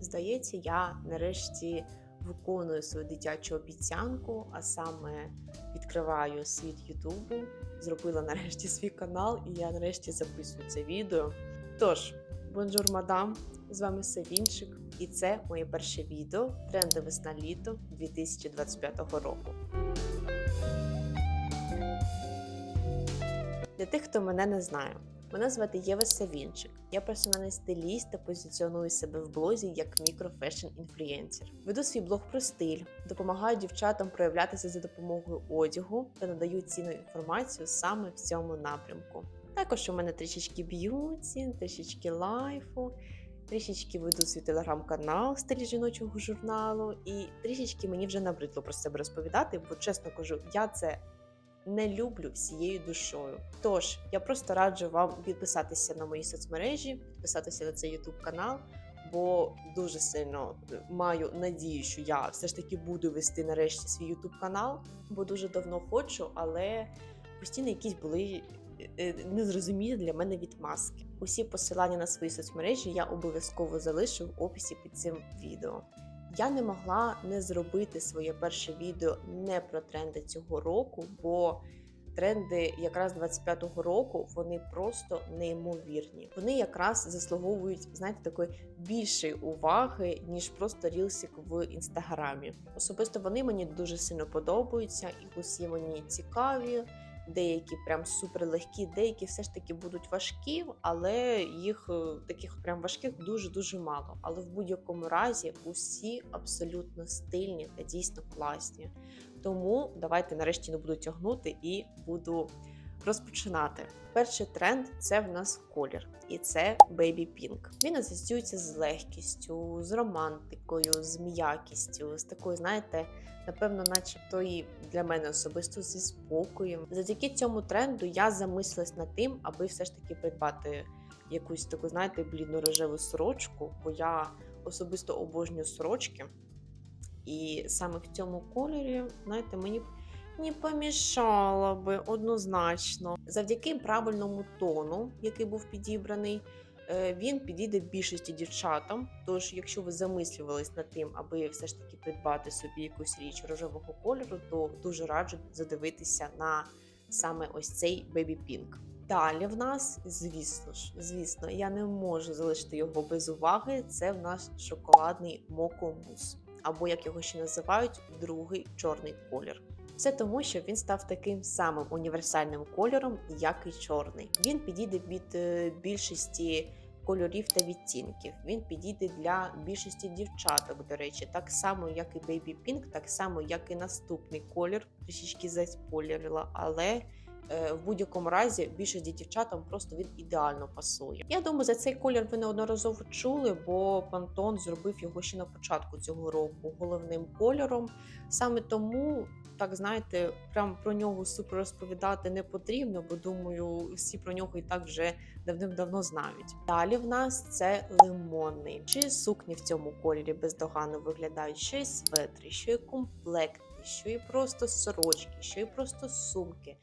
Здається, я нарешті виконую свою дитячу обіцянку, а саме відкриваю світ Ютубу, зробила нарешті свій канал, і я нарешті записую це відео. Тож, бонжур, мадам! З вами Савінчик, і це моє перше відео тренди весна-літо 2025 року. Для тих, хто мене не знає, мене звати Єва Савінчик. Я персональний стиліст та позиціоную себе в блозі як мікрофешн-інфлюєнсер. Веду свій блог про стиль, допомагаю дівчатам проявлятися за допомогою одягу та надаю цінну інформацію саме в цьому напрямку. Також у мене трішечки б'юті, трішечки лайфу, трішечки веду свій телеграм-канал стилі жіночого журналу, і трішечки мені вже набридло про себе розповідати, бо чесно кажу, я це не люблю всією душою. Тож я просто раджу вам підписатися на мої соцмережі, підписатися на цей YouTube канал, бо дуже сильно маю надію, що я все ж таки буду вести нарешті свій YouTube канал, бо дуже давно хочу, але постійно якісь були е, незрозумілі для мене відмазки. Усі посилання на свої соцмережі я обов'язково залишу в описі під цим відео. Я не могла не зробити своє перше відео не про тренди цього року, бо тренди якраз 25-го року вони просто неймовірні. Вони якраз заслуговують, знаєте, такої більшої уваги, ніж просто рілсик в інстаграмі. Особисто вони мені дуже сильно подобаються, і усі мені цікаві. Деякі прям супер легкі, деякі все ж таки будуть важкі, але їх е, таких прям важких дуже дуже мало. Але в будь-якому разі усі абсолютно стильні та дійсно класні. Тому давайте нарешті не буду тягнути і буду розпочинати. Перший тренд це в нас колір, і це Baby Pink. Він асоціюється з легкістю, з романтикою, з м'якістю, з такою, знаєте, напевно, начебто і для мене особисто зі спокоєм. Завдяки цьому тренду я замислилась над тим, аби все ж таки придбати якусь таку, знаєте, блідно-рожеву сорочку, бо я особисто обожнюю сорочки. І саме в цьому кольорі, знаєте, мені не помішало би однозначно. Завдяки правильному тону, який був підібраний, е, він підійде більшості дівчатам. Тож, якщо ви замислювались над тим, аби все ж таки придбати собі якусь річ рожевого кольору, то дуже раджу задивитися на саме ось цей Baby Pink. Далі в нас, звісно ж, звісно, я не можу залишити його без уваги. Це в нас шоколадний мокомус, або як його ще називають, другий чорний колір. Це тому, що він став таким самим універсальним кольором, як і чорний. Він підійде від е, більшості кольорів та відтінків. Він підійде для більшості дівчаток, до речі, так само, як і Baby Pink, так само, як і наступний колір. Трішечки заспойлерила, але е, в будь-якому разі більшості дівчатам просто він ідеально пасує. Я думаю, за цей колір ви неодноразово чули, бо Pantone зробив його ще на початку цього року головним кольором. Саме тому так знаєте, прям про нього супер розповідати не потрібно, бо думаю, всі про нього і так вже давним-давно знають. Далі в нас це лимонний. Чи сукні в цьому кольорі бездоганно виглядають, що і светри, що і комплекти, що і просто сорочки, що і просто сумки.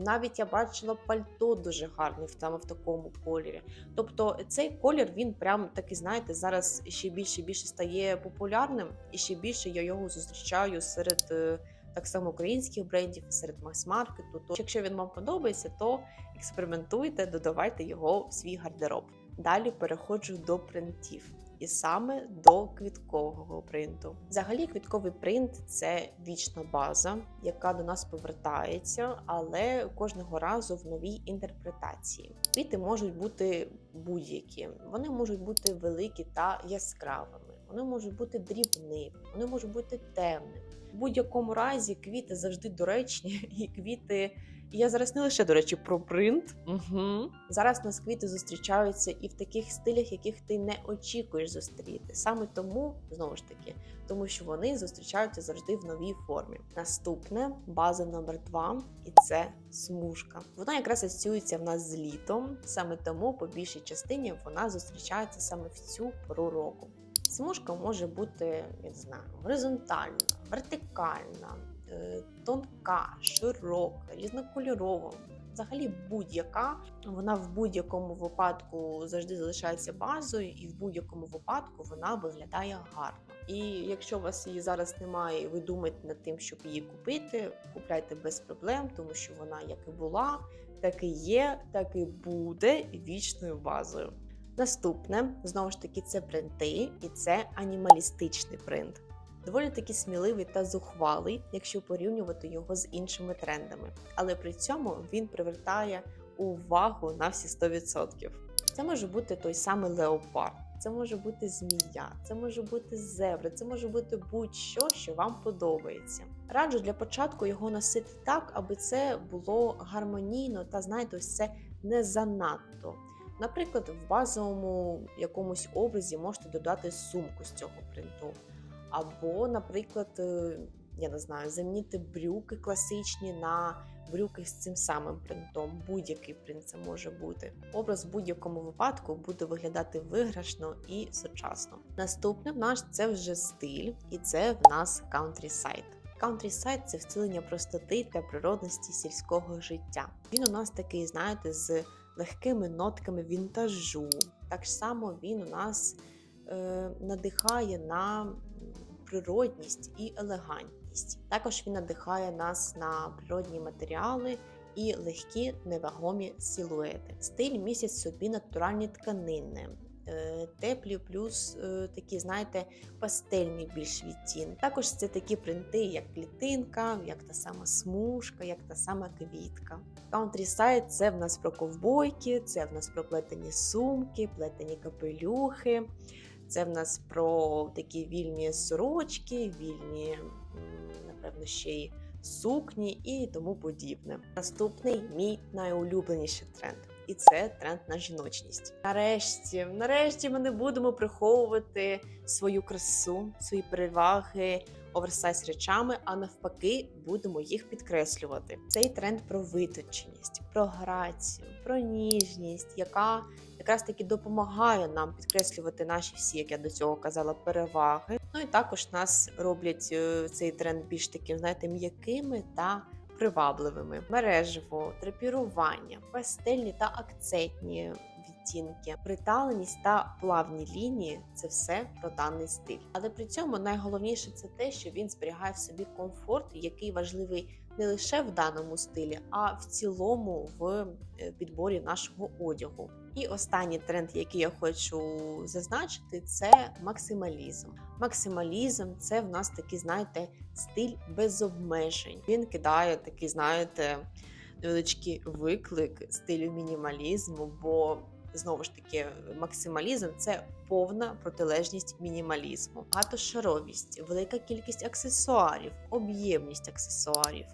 Навіть я бачила пальто дуже гарне саме в такому кольорі. Тобто цей колір він прям такий, знаєте, зараз ще більше більше стає популярним, і ще більше я його зустрічаю серед е, так само українських брендів серед мас-маркету. То якщо він вам подобається, то експериментуйте, додавайте його в свій гардероб. Далі переходжу до принтів. І саме до квіткового принту. Взагалі, квітковий принт це вічна база, яка до нас повертається, але кожного разу в новій інтерпретації. Квіти можуть бути будь-які, вони можуть бути великі та яскравими, вони можуть бути дрібними, вони можуть бути темними. В будь-якому разі квіти завжди доречні, і квіти. І я зараз не лише, до речі, про принт. Угу. Зараз у нас квіти зустрічаються і в таких стилях, яких ти не очікуєш зустріти. Саме тому, знову ж таки, тому що вони зустрічаються завжди в новій формі. Наступне база номер два, і це смужка. Вона якраз асоціюється в нас з літом, саме тому по більшій частині вона зустрічається саме в цю пору року. Смужка може бути, не знаю, горизонтальна, вертикальна, е, тонка, широка, різнокольорова. Взагалі, будь-яка вона в будь-якому випадку завжди залишається базою, і в будь-якому випадку вона виглядає гарно. І якщо у вас її зараз немає, і ви думаєте над тим, щоб її купити, купляйте без проблем, тому що вона як і була, так і є, так і буде вічною базою. Наступне знову ж таки це принти, і це анімалістичний принт. Доволі таки сміливий та зухвалий, якщо порівнювати його з іншими трендами, але при цьому він привертає увагу на всі 100%. Це може бути той самий леопард, це може бути змія, це може бути зебра, це може бути будь-що, що вам подобається. Раджу для початку його носити так, аби це було гармонійно та знаєте, ось це не занадто. Наприклад, в базовому якомусь образі можете додати сумку з цього принту. Або, наприклад, е, я не знаю, замінити брюки класичні на брюки з цим самим принтом. Будь-який принт це може бути. Образ в будь-якому випадку буде виглядати виграшно і сучасно. Наступне в нас це вже стиль, і це в нас countryside. Countryside – це втілення простоти та природності сільського життя. Він у нас такий, знаєте, з легкими нотками вінтажу. Так само він у нас е, надихає на природність і елегантність. Також він надихає нас на природні матеріали і легкі невагомі силуети. Стиль містить собі натуральні тканини. Е, Теплі, плюс е, такі, знаєте, пастельні більш відтінки. Також це такі принти, як клітинка, як та сама смужка, як та сама квітка. Countryside – це в нас про ковбойки, це в нас про плетені сумки, плетені капелюхи. Це в нас про такі вільні сорочки, вільні, напевно, ще й сукні і тому подібне. Наступний мій найулюбленіший тренд. І це тренд на жіночність. Нарешті, нарешті, ми не будемо приховувати свою красу, свої переваги оверсайз речами, а навпаки, будемо їх підкреслювати. Цей тренд про витонченість, про грацію, про ніжність, яка якраз таки допомагає нам підкреслювати наші всі, як я до цього казала, переваги. Ну і також нас роблять е, цей тренд більш таким, знаєте, м'якими та привабливими. Мережево, драпірування, пастельні та акцентні відтінки, приталеність та плавні лінії це все про даний стиль. Але при цьому найголовніше це те, що він зберігає в собі комфорт, який важливий не лише в даному стилі, а в цілому в е, підборі нашого одягу. І останній тренд, який я хочу зазначити, це максималізм. Максималізм це в нас такий, знаєте, стиль без обмежень. Він кидає такий, знаєте, невеличкий виклик стилю мінімалізму, бо знову ж таки максималізм це повна протилежність мінімалізму, багатошаровість, велика кількість аксесуарів, об'ємність аксесуарів.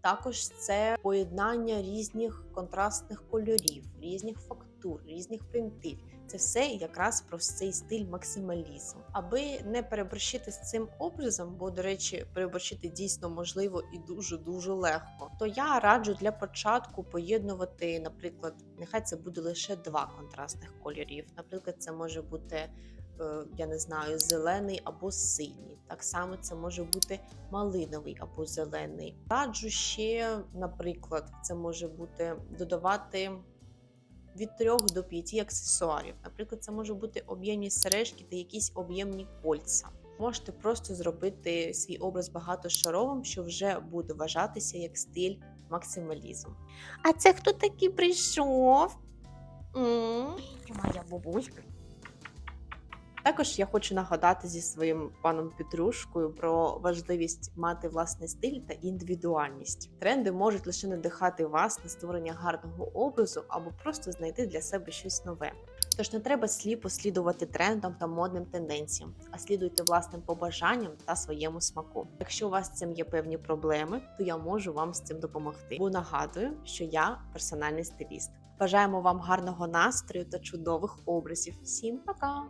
Також це поєднання різних контрастних кольорів, різних фактур, різних принтів. Це все якраз про цей стиль максималізм. Аби не переборщити з цим образом, бо, до речі, переборщити дійсно можливо і дуже дуже легко. То я раджу для початку поєднувати, наприклад, нехай це буде лише два контрастних кольорів. Наприклад, це може бути. е, Я не знаю, зелений або синій. Так само це може бути малиновий або зелений. Раджу ще, наприклад, це може бути додавати від 3 до 5 аксесуарів. Наприклад, це може бути об'ємні сережки та якісь об'ємні кольця. Можете просто зробити свій образ багатошаровим, що вже буде вважатися як стиль максималізм. А це хто такий прийшов? М? Моя бабуська. Також я хочу нагадати зі своїм паном Петрушкою про важливість мати власний стиль та індивідуальність. Тренди можуть лише надихати вас на створення гарного образу або просто знайти для себе щось нове. Тож не треба сліпо слідувати трендам та модним тенденціям, а слідуйте власним побажанням та своєму смаку. Якщо у вас з цим є певні проблеми, то я можу вам з цим допомогти. Бо нагадую, що я персональний стиліст. Бажаємо вам гарного настрою та чудових образів. Всім пока!